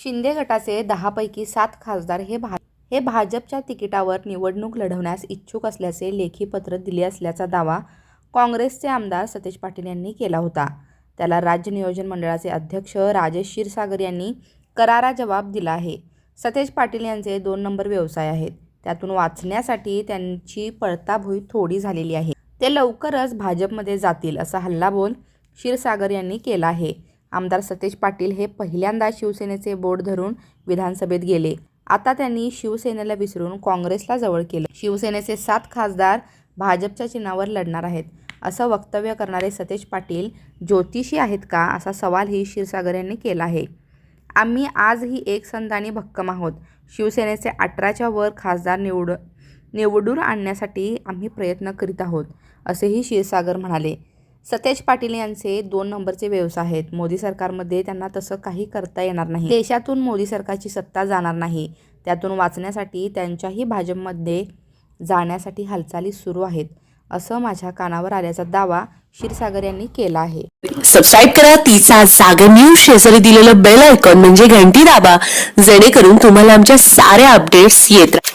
शिंदे गटाचे दहापैकी सात खासदार हे भा हे भाजपच्या तिकिटावर निवडणूक लढवण्यास इच्छुक असल्याचे लेखी पत्र दिले असल्याचा दावा काँग्रेसचे आमदार सतेज पाटील यांनी केला होता. त्याला राज्य नियोजन मंडळाचे अध्यक्ष राजेश क्षीरसागर यांनी करारा जबाब दिला आहे. सतेज पाटील यांचे दोन नंबर व्यवसाय आहेत. त्यातून वाचण्यासाठी त्यांची पळताभुई थोडी झालेली आहे. ते लवकरच भाजपमध्ये जातील असा हल्लाबोल क्षीरसागर यांनी केला आहे. आमदार सतेज पाटील हे पहिल्यांदा शिवसेनेचे बोट धरून विधानसभेत गेले. आता त्यांनी शिवसेनेला विसरून काँग्रेसला जवळ केलं. शिवसेनेचे सात खासदार भाजपच्या चिन्हावर लढणार आहेत. असं वक्तव्य करणारे सतेज पाटील ज्योतिषी आहेत का असा सवालही क्षीरसागर यांनी केला आहे. आम्ही आजही एक संधानी भक्कम आहोत. शिवसेनेचे अठराच्या वर खासदार निवड निवडून आणण्यासाठी आम्ही प्रयत्न करीत आहोत असेही क्षीरसागर म्हणाले. सतेज पाटील यांचे दोन नंबरचे व्यवसाय आहेत. मोदी सरकारमध्ये त्यांना तसं काही करता येणार नाही. देशातून मोदी सरकारची सत्ता जाणार नाही. त्यातून वाचण्यासाठी त्यांच्याही भाजपमध्ये जाण्यासाठी हालचाली सुरू आहेत असं माझ्या कानावर आल्याचा दावा क्षीरसागर यांनी केला आहे. सबस्क्राईब करा. तिचा जागर न्यूज शेजारी दिलेलं बेल आयकॉन म्हणजे घंटी दाबा. जेणेकरून तुम्हाला आमच्या साऱ्या अपडेट्स येत राहतात